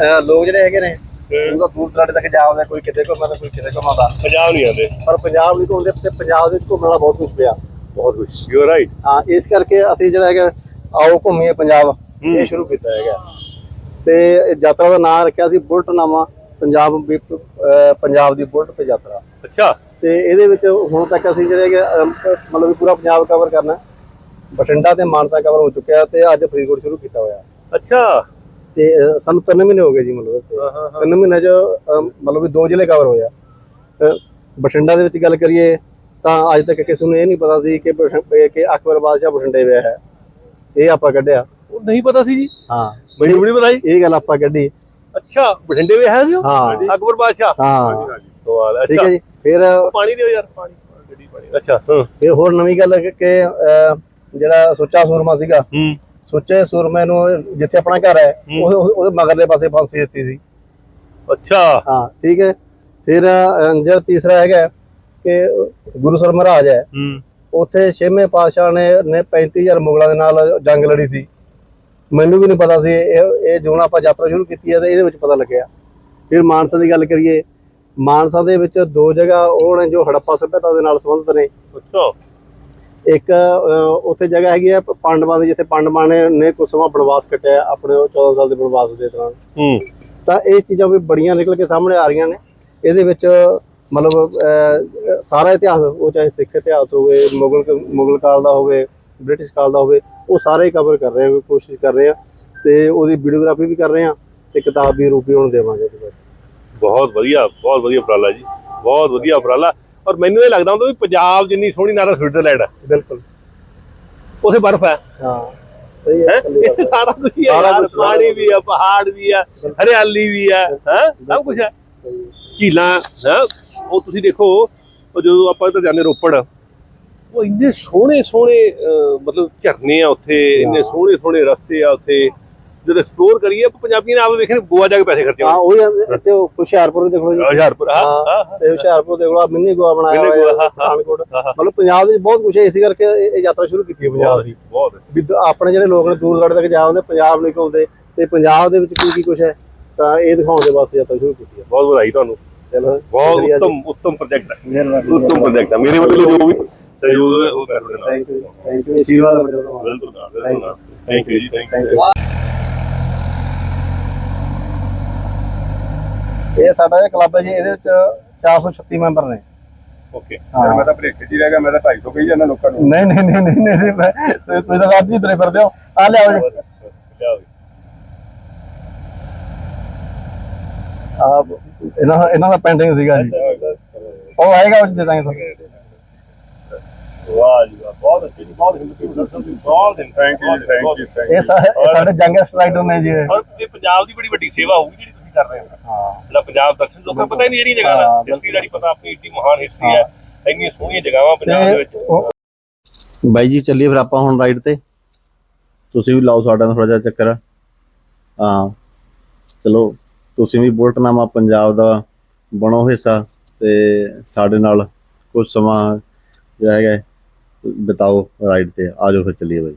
ਅਹ ਲੋਕ ਜਿਹੜੇ ਹੈਗੇ ਨੇ ਉਹ ਤਾਂ ਦੂਰ ਦਰਾਡੇ ਤੱਕ ਜਾ ਆਉਂਦੇ ਕੋਈ ਕਿਤੇ ਘੁੰਮਦਾ ਕੋਈ ਕਿਤੇ ਘੁੰਮਾਉਂਦਾ ਪੰਜਾਬ ਨਹੀਂ ਆਉਂਦੇ। ਪਰ ਪੰਜਾਬ ਵੀ ਘੁੰਮਦੇ ਤੇ ਪੰਜਾਬ ਦੇ ਵਿੱਚ ਘੁੰਮਣ ਵਾਲਾ ਬਹੁਤ ਕੁਝ ਪਿਆ ਬਹੁਤ ਕੁਝ ਯੂ ਰਾਈਟ ਹਾਂ ਇਸ ਕਰਕੇ ਅਸੀਂ ਜਿਹੜਾ ਹੈਗਾ ਆਓ ਘੁੰਮੀਏ ਪੰਜਾਬ। ਇਹ ਸ਼ੁਰੂ ਕੀਤਾ ਹੈਗਾ। ਤੇ ਇਹ ਯਾਤਰਾ ਦਾ ਨਾਮ ਰੱਖਿਆ ਸੀ ਬੁਲਟ ਨਾਮਾ ਪੰਜਾਬ ਵੀ- ਅਹ ਪੰਜਾਬ ਦੀ ਬੁਲਟ ਤੇ ਯਾਤਰਾ। ਅੱਛਾ। ਤੇ ਇਹਦੇ ਵਿੱਚ ਹੁਣ ਤੱਕ ਅਸੀਂ ਜਿਹੜੇ ਹੈਗੇ ਅਮ, ਮਤਲਬ ਵੀ ਪੂਰਾ ਪੰਜਾਬ ਕਵਰ ਕਰਨਾ ਬਠਿੰਡਾ ਤੇ ਮਾਨਸਾ ਕਵਰ ਹੋ ਚੁੱਕਿਆ ਤੇ ਅੱਜ ਫਰੀਦਕੋਟ ਸ਼ੁਰੂ ਕੀਤਾ ਹੋਇਆ। ਅੱਛਾ। ਤੇ ਸਾਨੂੰ 3 ਮਹੀਨੇ ਹੋ ਗਏ ਜੀ ਮਤਲਬ ਇੱਥੇ। ਹਾਂ ਹਾਂ ਤਿੰਨ ਮਹੀਨੇ ਚ ਮਤਲਬ ਦੋ ਜ਼ਿਲ੍ਹੇ ਕਵਰ ਹੋਇਆ ਬਠਿੰਡਾ ਦੇ ਵਿੱਚ ਗੱਲ ਕਰੀਏ ਤਾਂ ਅੱਜ ਤੱਕ ਕਿਸੇ ਨੂੰ ਇਹ ਨਹੀਂ ਪਤਾ ਸੀ ਕਿ ਕਿ ਅਕਬਰ ਬਾਦਸ਼ਾਹ ਬਠਿੰਡੇ ਵਿਆਹ ਹੈ। ਇਹ ਆਪਾਂ ਕੱਢਿਆ। ਉਹ ਨਹੀਂ ਪਤਾ ਸੀ ਜੀ। ਹਾਂ। ਮੈਨੂੰ ਵੀ ਨਹੀਂ ਪਤਾ ਜੀ। ਇਹ ਗੱਲ ਆਪਾਂ ਕੱਢੀ। ਅੱਛਾ ਬਠਿੰਡੇ ਵੀ ਹੈ? ਹਾਂ। ਅਕਬਰ ਬਾਦਸ਼ਾਹ? ਹਾਂ। ਸਵਾਲ ਠੀਕ ਹੈ ਜੀ। ਫਿਰ ਪਾਣੀ ਦਿਓ ਯਾਰ ਪਾਣੀ ਗੱਡੀ ਪਾਣੀ। ਅੱਛਾ ਹਾਂ। ਫਿਰ ਹੋਰ ਨਵੀਂ ਗੱਲ ਹੈ ਕਿ ਜਿਹੜਾ ਸੁੱਚਾ ਸੂਰਮਾ ਸੀਗਾ ਹੂੰ। ਸੁੱਚੇ ਸੂਰਮੇ ਨੂੰ ਜਿੱਥੇ ਆਪਣਾ ਘਰ ਹੈ ਹੂੰ। ਉਹਦੇ ਉਹਦੇ ਮਗਰਲੇ ਪਾਸੇ ਫਾਂਸੀ ਦਿੱਤੀ ਸੀ। ਅੱਛਾ। ਹਾਂ ਠੀਕ ਹੈ। ਫਿਰ ਜਿਹੜਾ ਤੀਸਰਾ ਹੈਗਾ ਕਿ ਗੁਰੂ ਸਰ ਮਹਾਰਾਜ ਹੈ। ਉੱਥੇ ਛੇਵੇਂ ਪਾਤਸ਼ਾਹ ਨੇ ਨੇ 35000 ਮੁਗਲਾਂ ਦੇ ਨਾਲ ਜੰਗ ਲੜੀ ਸੀ। ਮੈਨੂੰ ਵੀ ਨਹੀਂ ਪਤਾ ਸੀ ਇਹ ਇਹ ਜਦੋਂ ਆਪਾਂ ਯਾਤਰਾ ਸ਼ੁਰੂ ਕੀਤੀ ਹੈ ਤੇ ਇਹਦੇ ਵਿੱਚ ਪਤਾ ਲੱਗਿਆ। ਫਿਰ ਮਾਨਸਾ ਦੀ ਗੱਲ ਕਰੀਏ ਮਾਨਸਾ ਦੇ ਵਿੱਚ ਦੋ ਜਗ੍ਹਾ ਉਹ ਨੇ ਜੋ ਹੜੱਪਾ ਸਭਿਅਤਾ ਦੇ ਨਾਲ ਸੰਬੰਧਿਤ ਨੇ। ਅੱਛਾ। ਇੱਕ ਉੱਥੇ ਜਗ੍ਹਾ ਹੈਗੀ ਹੈ ਪਾਂਡਵਾਂ ਦੀ ਜਿੱਥੇ ਪਾਂਡਵਾਂ ਨੇ ਨੇ ਕੁਝ ਸਮਾਂ ਬਨਵਾਸ ਕੱਟਿਆ ਆਪਣੇ ਉਹ 14 ਸਾਲ ਦੇ ਬਨਵਾਸ ਦੇ ਦੌਰਾਨ। ਹੂੰ। ਤਾਂ ਇਹ ਚੀਜ਼ਾਂ ਵੀ ਬੜੀਆਂ ਨਿਕਲ ਕੇ ਸਾਹਮਣੇ ਆ ਰਹੀਆਂ ਨੇ। ਇਹਦੇ ਵਿੱਚ ਮਤਲਬ ਸਾਰਾ ਇਤਿਹਾਸ ਉਹ ਚਾਹੇ ਸਿੱਖ ਇਤਿਹਾਸ ਹੋਵੇ ਮੁਗਲ ਮੁਗਲ ਕਾਲ ਦਾ ਹੋਵੇ ਬ੍ਰਿਟਿਸ਼ ਕਾਲ ਦਾ ਹੋਵੇ ਉਹ ਸਾਰੇ ਕਵਰ ਕਰ ਰਹੇ ਹਾਂ ਕੋਸ਼ਿਸ਼ ਕਰ ਰਹੇ ਹਾਂ ਤੇ ਉਹਦੀ ਵੀਡੀਓਗ੍ਰਾਫੀ ਵੀ ਕਰ ਰਹੇ ਹਾਂ ਤੇ ਕਿਤਾਬ ਵੀ ਰੂਪੀ ਹੁਣ ਦੇਵਾਂਗੇ ਬਹੁਤ ਵਧੀਆ ਬਹੁਤ ਵਧੀਆ ਉਪਰਾਲਾ ਜੀ। ਬਹੁਤ ਵਧੀਆ ਉਪਰਾਲਾ। ਔਰ ਮੈਨੂੰ ਇਹ ਲੱਗਦਾ ਹੁੰਦਾ ਵੀ ਪੰਜਾਬ ਜਿੰਨੀ ਸੋਹਣੀ ਨਾਰਾ ਸਵਿਟਜ਼ਰਲੈਂਡ ਹੈ ਬਿਲਕੁਲ। ਉਥੇ ਬਰਫ਼ ਹੈ। ਹਾਂ ਸਹੀ ਹੈ ਇੱਥੇ ਸਾਰਾ ਕੁਝ ਹੀ ਹੈ ਪਾਣੀ। ਵੀ ਹੈ ਪਹਾੜ ਵੀ ਹੈ ਹਰਿਆਲੀ ਵੀ ਹੈ ਹੈ? ਸਭ ਕੁਝ ਹੈ। ਝੀਲਾਂ ਹੈ? ਉਹ ਤੁਸੀਂ ਦੇਖੋ ਉਹ ਜਦੋਂ ਆਪਾਂ ਇੱਧਰ ਜਾਂਦੇ ਰੋਪੜ ਉਹ ਇੰਨੇ ਸੋਹਣੇ ਸੋਹਣੇ ਮਤਲਬ ਝਰਨੇ ਆ ਉੱਥੇ ਇੰਨੇ। ਸੋਹਣੇ ਸੋਹਣੇ ਰਸਤੇ ਆ ਉੱਥੇ। ਜਦੋਂ ਐਕਸਪਲੋਰ ਕਰੀਏ ਆਪਾਂ ਪੰਜਾਬੀਆਂ ਨੇ ਆਪ ਵੇਖਣੇ ਗੋਆ ਜਾ ਕੇ ਪੈਸੇ ਖਰਚੇ ਹਾਂ ਉਹ ਤੇ ਉਹ ਹੁਸ਼ਿਆਰਪੁਰ ਦੇਖ ਲਓ ਜੀ। ਹਜ਼ਾਰਪੁਰ ਹਾਂ ਤੇ ਹੁਸ਼ਿਆਰਪੁਰ ਦੇਖ ਲਓ ਮਿੰਨੀ ਗੋਆ ਬਣਾਇਆ ਹੋਇਆ। ਪਠਾਨਕੋਟ। ਮਤਲਬ ਪੰਜਾਬ ਦੇ ਵਿੱਚ ਬਹੁਤ ਕੁਝ ਹੈ ਇਸੇ ਕਰਕੇ ਇਹ ਯਾਤਰਾ ਸ਼ੁਰੂ ਕੀਤੀ ਹੈ ਪੰਜਾਬ ਦੀ। ਬਹੁਤ ਆਪਣੇ ਜਿਹੜੇ ਲੋਕ ਨੇ ਦੂਰ ਦਰਾਡੇ ਤੱਕ ਜਾ ਆਉਂਦੇ ਪੰਜਾਬ ਨਹੀਂ ਘੁੰਮਦੇ ਤੇ ਪੰਜਾਬ ਦੇ ਵਿੱਚ ਕੀ ਕੀ ਕੁਝ ਹੈ ਤਾਂ ਇਹ ਦਿਖਾਉਣ ਦੇ ਵਾਸਤੇ ਯਾਤਰਾ ਸ਼ੁਰੂ ਕੀਤੀ ਹੈ। ਬਹੁਤ ਵਧਾਈ ਤੁਹਾਨੂੰ। ਚਲੋ ਬਹੁਤ। ਉੱਤਮ ਉੱਤਮ ਪ੍ਰੋਜੈਕਟ ਹੈ। ਉੱਤਮ ਪ੍ਰੋਜੈਕਟ ਹੈ। ਮੇਰੇ ਵੱਲੋਂ ਜੋ ਵੀ ਸਹਿਯੋਗ ਹੈ ਉਹ ਕਰ ਥੈਂਕ ਯੂ ਥੈਂਕ ਯੂ ਆਸ਼ੀਰਵਾਦ ਬਿਲਕੁਲ thank you ji thank you ਇਹ ਸਾਡਾ ਜਿਹੜਾ ਕਲੱਬ ਹੈ ਜੀ ਇਹਦੇ ਵਿੱਚ 436 ਮੈਂਬਰ ਨੇ। ਓਕੇ ਹਾਂ। ਮੈਂ ਤਾਂ ਭਰੇਖੇ ਜੀ ਰਹਿ ਗਿਆ ਮੈਂ ਤਾਂ 250 ਕਹੀ ਜਾਂਦਾ ਲੋਕਾਂ ਨੂੰ। ਨਹੀਂ ਨਹੀਂ ਨਹੀਂ ਨਹੀਂ ਨਹੀਂ, ਮੈਂ ਤੁਸੀਂ ਤੁਸੀਂ ਤਾਂ ਰਾਜੀ ਤੁਰੇ ਫਿਰਦੇ ਹੋ। ਆ ਲਿਆਓ ਜੀ। ਆ ਇਹਨਾਂ ਦਾ ਇਹਨਾਂ ਦਾ ਪੈਂਟਿੰਗ ਸੀਗਾ ਜੀ। ਉਹ ਆਏਗਾ ਉਹ ਦੇ ਦਾਂਗੇ ਤੁਹਾਨੂੰ। ਵਾਹ ਜੀ ਵਾਹ ਬਹੁਤ ਅੱਛੀ ਬਹੁਤ ਹਿੰਦੂ ਦਰਸ਼ਨ ਦੀ ਬਹੁਤ thank you thank you thank ਇਹ ਇਹ ਸਾਡੇ ਜੰਗਲ ਰਾਈਡਰ ਨੇ ਜੀ ਇਹ। ਇਹ ਪੰਜਾਬ ਦੀ ਬੜੀ ਵੱਡੀ ਸੇਵਾ ਹੋਊਗੀ ਜਿਹੜੀ ਕਰ ਰਹੇ ਹੋ ਹਾਂ। ਜਿਹੜਾ ਪੰਜਾਬ ਦਰਸ਼ਨ ਲੋਕਾਂ ਨੂੰ ਪਤਾ ਹੀ ਨਹੀਂ ਜਿਹੜੀਆਂ ਜਗ੍ਹਾ ਦਾ ਹਿਸਟਰੀ ਦਾ ਨਹੀਂ ਪਤਾ ਆਪਣੀ ਏਡੀ ਮਹਾਨ ਹਿਸਟਰੀ ਹੈ ਇੰਨੀਆਂ ਸੋਹਣੀਆਂ ਜਗ੍ਹਾਵਾਂ ਪੰਜਾਬ ਦੇ ਵਿੱਚ। ਬਾਈ ਜੀ ਚੱਲੀਏ ਫਿਰ ਆਪਾਂ ਹੁਣ ਰਾਈਡ ਤੇ। ਤੁਸੀਂ ਵੀ ਲਾਓ ਸਾਡਾ ਥੋੜਾ ਜਿਹਾ ਚੱਕਰ। ਹਾਂ। ਚਲੋ ਤੁਸੀਂ ਵੀ ਬੁਲਟਨਾਮਾ ਪੰਜਾਬ ਦਾ ਬਣੋ ਹਿੱਸਾ ਤੇ ਸਾਡੇ ਨਾਲ ਕੁਝ ਸਮਾਂ ਜਿਹੜਾ ਹੈਗਾ ਬਿਤਾਓ ਰਾਈਡ ਤੇ। ਆਜੋ ਫਿਰ ਚੱਲੀਏ ਬਾਈ।